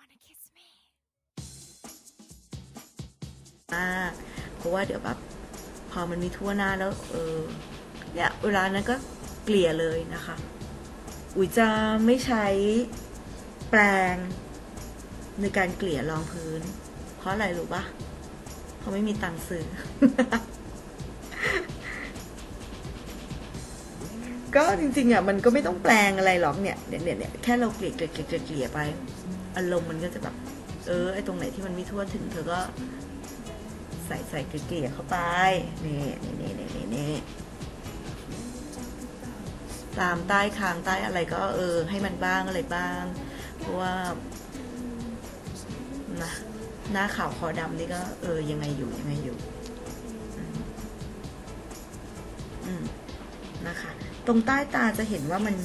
wanna kiss me มากเพราะว่าเดี๋ยวแบบพอมันมีทั่วหน้าแล้ว เออเนี่ยเวลานั้นก็เกลี่ยเลยนะคะ อุ๋ยจะไม่ใช้แปรงในการเกลี่ยรองพื้น เพราะอะไรรู้ปะเพราะไม่มีตังค์ซื้อ ก็จริงๆอะมันก็ไม่ต้องแปลงอะไรหรอกเนี่ยเนี่ยเนี่ยเนี่ยแค่เราเกลี่ยเกลี่ยเกลี่ยไป อารมณ์มันก็จะแบบเออไอตรงไหนที่มันไม่ทั่วถึงเธอก็ใส่ใส่เกลี่ยๆเข้าไปนี่นี่นี่นี่นี่นี่ตามใต้คางใต้อะไรก็เออ ให้มันบ้างอะไรบ้าง เพราะว่านะหน้าขาวคอดำนี่ก็เออยังไงอยู่ยังไงอยู่อืมนะคะ ตรงใต้ตาจะเห็นว่ามัน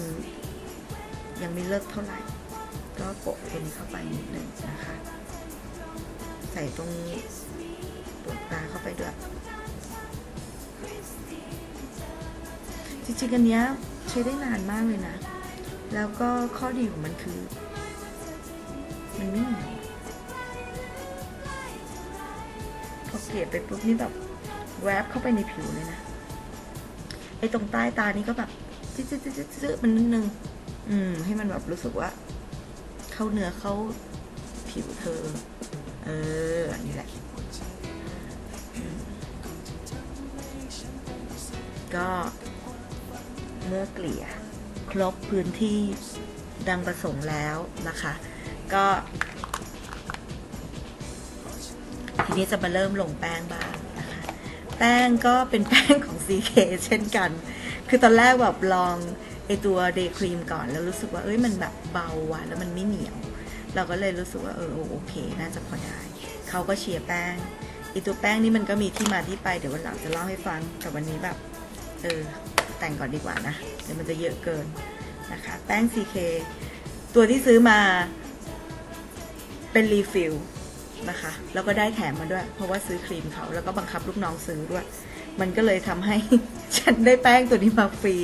ยังไม่เลิกเท่าไหร่ โปะตัวนี้เข้าไปนิดนึงนะคะ ใส่ตรงดวงตาเข้าไปด้วย จริงๆอันเนี้ยใช้ได้นานมากเลยนะ แล้วก็ข้อดีของมันคือ มันไม่เหนียวพอเกลี่ยไปปุ๊บนี่แบบแวบเข้าไปในผิวเลยนะไอ้ตรงใต้ตานี่ก็แบบจิ๊ดจิ๊ดจิ๊ดจิ๊ดจิ๊ดมันนิดนึง อืม ให้มันแบบรู้สึกว่า เข้าเนื้อเข้าผิวเธอ เออ อันนี้แหละ ก็เมื่อเกลี่ยครบพื้นที่ดังประสงค์แล้วนะคะ ก็ ทีนี้จะมาเริ่มลงแป้งบ้างนะคะ แป้งก็เป็นแป้งของ CK เช่นกัน คือตอนแรกแบบลองไอตัวเดย์ครีมก่อนแล้วรู้สึกว่าเอ้ยมันแบบ เบาว่ะแล้วมันไม่เหนียว เราก็เลยรู้สึกว่าเออโอเค น่าจะพอได้ เขาก็เชียร์แป้งไอตัวแป้งนี่มันก็มีที่มาที่ไปเดี๋ยววันหลังจะเล่าให้ฟังแต่วันนี้แบบเออแต่งก่อนดีกว่านะเดี๋ยวมันจะเยอะเกินนะคะ แป้ง CK ตัวที่ซื้อมาเป็นรีฟิลนะคะ แล้วก็ได้แถมมาด้วย เพราะว่าซื้อครีมเขาแล้วก็บังคับลูกน้องซื้อด้วย มันก็เลยทำให้ ฉันได้แป้งตัวนี้มาฟรี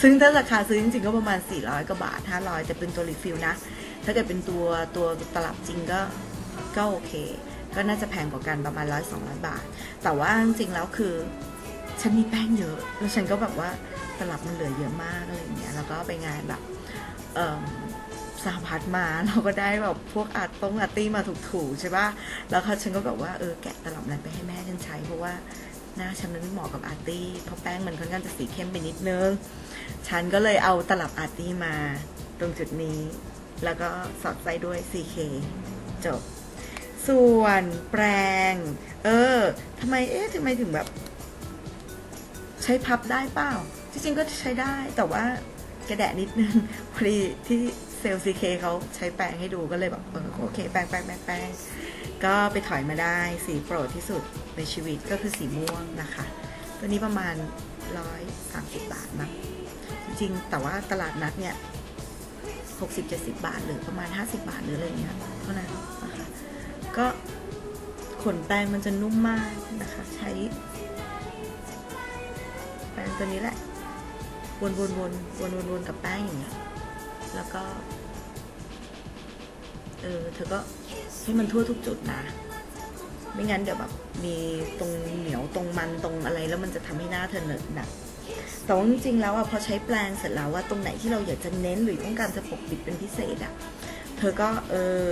ซึ่งถ้าราคาซื้อจริงๆก็ประมาณ 400กว่าบาท 500 แต่เป็นตัวรีฟิลนะ ถ้าเกิดเป็นตัวตัวตลับจริงก็ก็โอเค ก็น่าจะแพงกว่ากันประมาณร้อยสองร้อยบาท แต่ว่าจริงๆแล้วคือ ฉันมีแป้งเยอะ แล้วฉันก็แบบว่าตลับมันเหลือเยอะมากอะไรอย่างเงี้ย แล้วก็ไปงานแบบเอ่อสหพัฒน์มาเราก็ได้แบบพวกอาร์ตงอาร์ตี้มาถูกๆใช่ปะแล้วเขาฉันก็แบบว่าเออแกะตลับนั้นไปให้แม่ฉันใช้เพราะว่า หน้าฉันมันไม่เหมาะกับอาร์ตี้เพราะแป้งมันค่อนข้างจะสีเข้มไปนิดนึง ฉันก็เลยเอาตลับอาร์ตี้มาตรงจุดนี้ แล้วก็สอดไส้ด้วย CK จบ ส่วนแปรงเออทำไมเอ๊ะทำไมถึงแบบ ใช้พับได้เปล่า จริงๆก็ใช้ได้แต่ว่ากระแดะนิดนึงพอดีที่เซลซีเคเขาใช้แปรงให้ดูก็เลยแบบเออโอเค แปรงแปรงแปรงแปรงก็ไปถอยมาได้สีโปรดที่สุด ในชีวิตก็คือสีม่วงนะคะ ตัวนี้ประมาณร้อยสามสิบบาทมั้งจริงแต่ว่าตลาดนัดเนี่ยหกสิบเจ็ดสิบาท หรือประมาณห้าสิบาทหรืออะไรเงี้ยเท่านั้นนะคะก็ขนแปรงมันจะนุ่มมากนะคะ ใช้ แป้งตัวนี้แหละ วนวนวนวนวนวนกับแป้งอย่างเงี้ยแล้วก็ เออเธอก็ให้มันทั่วทุกจุดนะ ไม่งั้นเดี๋ยวแบบมีตรงเหนียวตรงมันตรงอะไร แล้วมันจะทำให้หน้าเธอเหนอะหนักแต่ว่าจริงๆแล้วอะพอใช้แปรงเสร็จแล้วว่าตรงไหนที่เราอยากจะเน้นหรือต้องการจะปกปิดเป็นพิเศษอะเธอก็เออ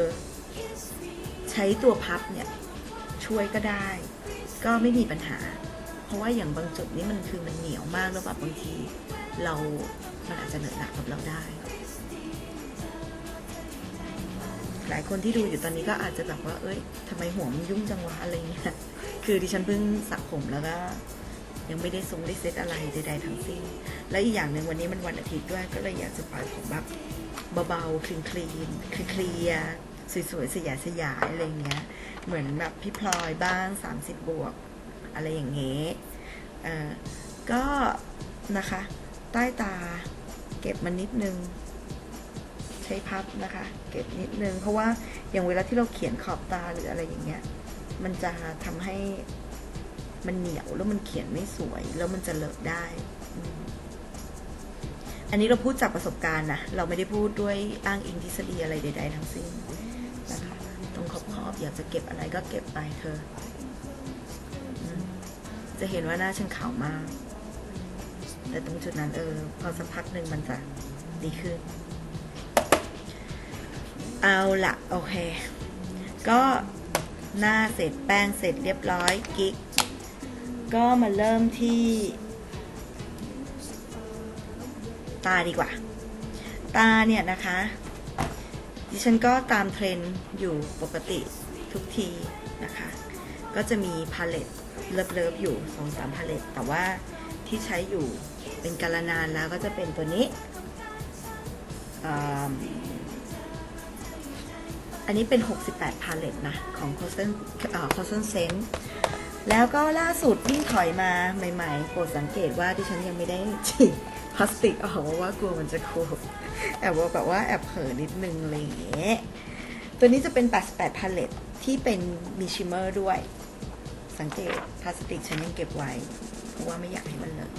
ใช้ตัวพับเนี่ยช่วยก็ได้ ก็ไม่มีปัญหา เพราะว่าอย่างบางจุดนี่มันคือมันเหนียวมากแล้วแบบบางที เรามันอาจจะเหนอะหนักกับเราได้ หลายคนที่ดูอยู่ตอนนี้ก็อาจจะแบบว่า เอ้ยทำไมหัวมันยุ่งจังวะอะไรเงี้ย คือดิฉันเพิ่งสระผมแล้วก็ยังไม่ได้ทรงได้เซตอะไรใดๆทั้งสิ้น และอีกอย่างหนึ่งวันนี้มันวันอาทิตย์ด้วย ก็เลยอยากจะปล่อยผมแบบเบาๆคลีนคลีนเคลียร์ๆสวยๆ สยายสยายอะไรเงี้ย เหมือนแบบพี่พลอยบ้าง 30 บวก อะไรอย่างเงี้ยเออก็นะคะ ใต้ตาเก็บมันนิดนึง ใช้พับนะคะ เก็บนิดนึง เพราะว่าอย่างเวลาที่เราเขียนขอบตาหรืออะไรอย่างเงี้ย มันจะทำให้มันเหนียวแล้วมันเขียนไม่สวย แล้วมันจะเลอะได้ อันนี้เราพูดจากประสบการณ์นะเราไม่ได้พูดด้วยอ้างอิงทฤษฎีอะไรใด ๆ ทั้งสิ้นนะคะตรงขอบขอบๆอยากจะเก็บอะไรก็เก็บไปเธอ จะเห็นว่าหน้าฉันขาวมาก แต่ตรงจุดนั้นเออพอสักพักหนึ่งมันจะดีขึ้น เอาละโอเค ก็หน้าเสร็จแป้งเสร็จเรียบร้อยกิ๊ก ก็มาเริ่มที่ ตาดีกว่า ตาเนี่ยนะคะ ดิฉันก็ตามเทรนด์อยู่ปกติทุกทีนะคะ ก็จะมีพาเลตเลิฟๆอยู่สองสามพาเลตแต่ว่าที่ใช้อยู่เป็นกาลนานแล้วก็จะเป็นตัวนี้ อันนี้เป็น 68 พาเลตนะ ของ c o s t e n c o s t e n Sense แล้วก็ล่าสุดวิ่งถอยมาใหม่ๆโปรดสังเกตว่าดิฉันยังไม่ได้ฉีดพลาสติกออกเพราว่ากลัวมันจะโคบแอบว่าแบบว่าแอบเผลอนิดนึงอะไรอย่างเงี้ยตัวนี้จะเป็น 88 พาเลตที่เป็นมีชิมเมอร์ด้วย สังเกตพลาสติกฉันยังเก็บไว้ เพราะว่าไม่อยากให้มันเลอะ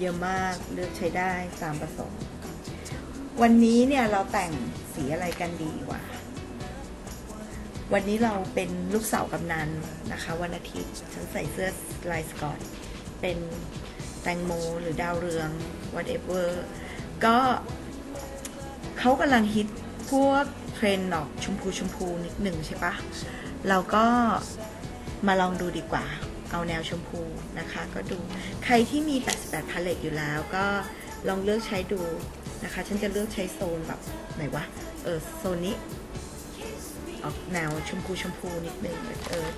เยอะมากเลือกใช้ได้ตามประสงค์วันนี้เนี่ยเราแต่งสีอะไรกันดีวะ วันนี้เราเป็นลูกสาวกำนันนะคะ วันอาทิตย์ฉันใส่เสื้อลายสกอต เป็นแตงโมหรือดาวเรือง whatever ก็เขากำลังฮิตพวกเทรนด์ออกชมพูชมพูนิดหนึ่งใช่ปะเราก็มาลองดูดีกว่า เอาแนวชมพูนะคะ ก็ดูใครที่มี 88พาเลตอยู่แล้วก็ลองเลือกใช้ดูนะคะ ฉันจะเลือกใช้โซนแบบไหนวะ เออโซนนี้ ออกแนวชมพูชมพูนิดนึงเออ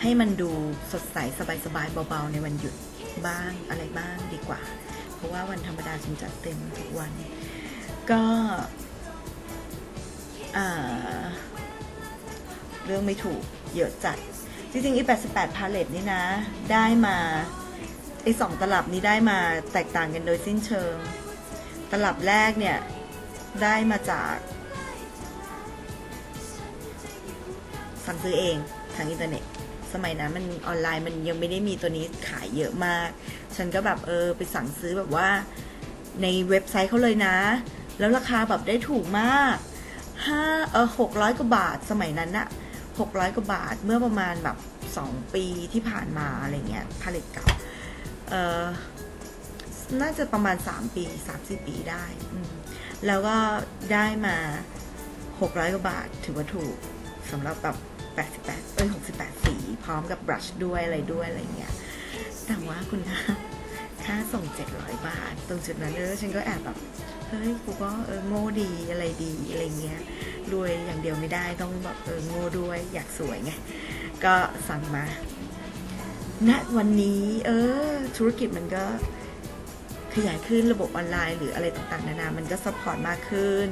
ให้มันดูสดใสสบายๆเบาๆ ในวันหยุดบ้างอะไรบ้างดีกว่า เพราะว่าวันธรรมดาฉันจัดเต็มทุกวัน ก็เรื่องไม่ถูกเยอะจัด จริงๆอี88พาเลตนี่นะ ได้มาไอสองตลับนี้ได้มาแตกต่างกันโดยสิ้นเชิง ตลับแรกเนี่ย ได้มาจาก สั่งซื้อเองทางอินเทอร์เน็ต สมัยนั้นมันออนไลน์มันยังไม่ได้มีตัวนี้ขายเยอะมาก ฉันก็แบบเออไปสั่งซื้อแบบว่า ในเว็บไซต์เขาเลยนะ แล้วราคาแบบได้ถูกมากห้าเออหกร้อยกว่าบาทสมัยนั้นอะหกร้อยกว่าบาทเมื่อประมาณแบบสองปีที่ผ่านมาอะไรเงี้ยผลิตเก่าเออน่าจะประมาณสามปีสามสี่ปีได้แล้วก็ได้มาหกร้อยกว่าบาทถือว่าถูกสำหรับแบบ 88 เอ้ย 68 สี พร้อมกับบรัชด้วยอะไรด้วยอะไรเงี้ย แต่ว่าคุณค่าค่าส่ง 700 บาท ตรงจุดนั้นเออฉันก็แอบแบบ เฮ้ย กูก็เออโง่ดีอะไรดีอะไรเงี้ย รวยอย่างเดียวไม่ได้ต้องแบบเออโง่ด้วยอยากสวยไง ก็สั่งมา ณ วันนี้เออ ธุรกิจมันก็ขยายขึ้นระบบออนไลน์หรืออะไรต่างๆ นานา มันก็ซัพพอร์ตมากขึ้น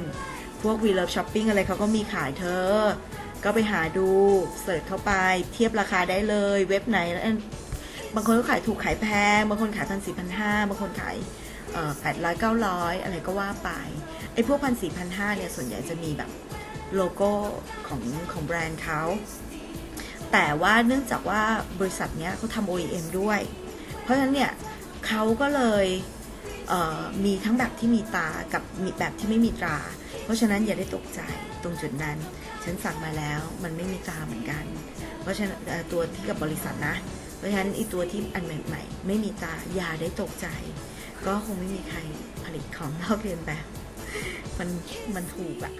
พวก We Love Shopping อะไรเขาก็มีขายเธอ ก็ไปหาดูเสิร์ชเข้าไปเทียบราคาได้เลย เว็บไหนแล้วบางคนก็ขายถูกขายแพง บางคนขายพันสี่พันห้าบางคนขายแปดร้อยเก้าร้อยอะไรก็ว่าไปไอ้พวกพันสี่พันห้าเนี่ยส่วนใหญ่จะมีแบบโลโก้ของของแบรนด์เขาแต่ว่าเนื่องจากว่าบริษัทเนี้ยเขาทำ OEM ด้วย เพราะฉะนั้นเนี่ยเขาก็เลยเมีทั้งแบบที่มีตากับมีแบบที่ไม่มีตรา เพราะฉะนั้นอย่าได้ตกใจตรงจุดนั้น ฉันสั่งมาแล้วมันไม่มีตาเหมือนกัน เพราะฉะนั้นตัวที่กับบริษัทนะ เพราะฉะนั้นอีตัวที่อันใหม่ ๆ ไม่มีตาอย่าได้ตกใจ ก็คงไม่มีใครผลิตของลอกเลียนแบบ มันมันถูกอะ